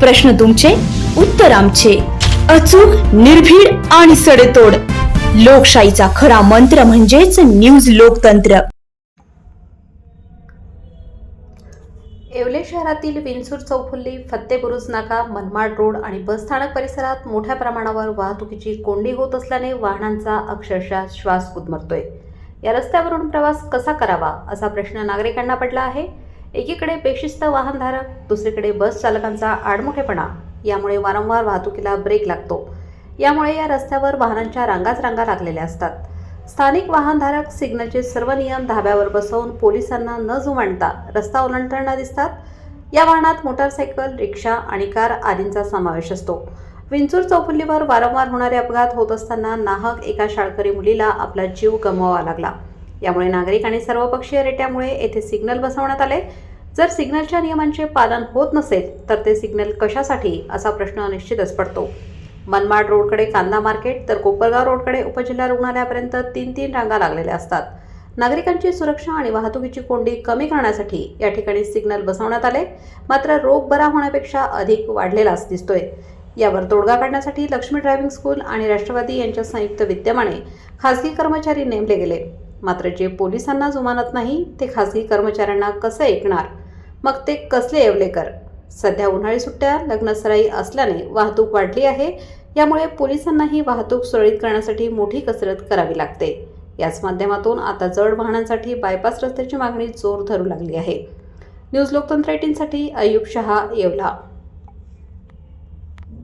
प्रश्न तुमचे उत्तर आमचे. अचूक निर्भीड आणि सडेतोड. लोकशाहीचा खरा मंत्र म्हणजेच न्यूज लोकतंत्र. येवले शहरातील विंचूर चौफुल्ली फत्तेबुरुज नाका मनमाड रोड आणि बसस्थानक परिसरात मोठ्या प्रमाणावर वाहतुकीची कोंडी होत असल्याने वाहनांचा अक्षरशः श्वास गुदमरतोय या रस्त्यावरून प्रवास कसा करावा असा प्रश्न नागरिकांना पडला आहे. एकीकडे बेशिस्त वाहनधारक दुसरीकडे बस चालकांचा आडमुठेपणा. यामुळे वारंवार वाहतुकीला ब्रेक लागतो. यामुळे या रस्त्यावर वाहनांच्या रांगाच रांगा लागलेल्या असतात. स्थानिक वाहनधारक सिग्नलचे सर्व नियम धाब्यावर बसवून पोलिसांना न जुमानता रस्ता ओलांडताना दिसतात. या वाहनात मोटारसायकल रिक्षा आणि कार आदींचा समावेश असतो. विंचूर चौफुल्लीवर वारंवार होणारे अपघात होत असताना नाहक एका शाळकरी मुलीला आपला जीव गमवावा लागला. यामुळे नागरिक आणि सर्वपक्षीय रेट्यामुळे येथे सिग्नल बसवण्यात आले. जर सिग्नलच्या नियमांचे पालन होत नसेल तर ते सिग्नल कशासाठी? असा प्रश्न निश्चितच पडतो. मनमाड रोडकडे कांदा मार्केट तर कोपरगाव रोडकडे उपजिल्हा रुग्णालयापर्यंत तीन तीन रांगा लागलेल्या असतात. नागरिकांची सुरक्षा आणि वाहतुकीची कोंडी कमी करण्यासाठी या ठिकाणी सिग्नल बसवण्यात आले. मात्र रोग बरा होण्यापेक्षा अधिक वाढलेलाच दिसतोय. यावर तोडगा काढण्यासाठी लक्ष्मी ड्रायव्हिंग स्कूल आणि राष्ट्रवादी यांच्या संयुक्त विद्यमाने खासगी कर्मचारी नेमले गेले. मात्र जे पोलिसांना जुमानत नाही ते खासगी कर्मचाऱ्यांना कसं ऐकणार? मग ते कसले येवलेकर? सध्या उन्हाळी सुट्ट्या लग्नसराई असल्याने वाहतूक वाढली आहे. यामुळे पोलिसांनाही वाहतूक सुरळीत करण्यासाठी मोठी कसरत करावी लागते. याच माध्यमातून आता जड वाहनांसाठी बायपास रस्त्याची मागणी जोर धरू लागली आहे. न्यूज लोकतंत्र एटीनसाठी अयुब शहा येवला.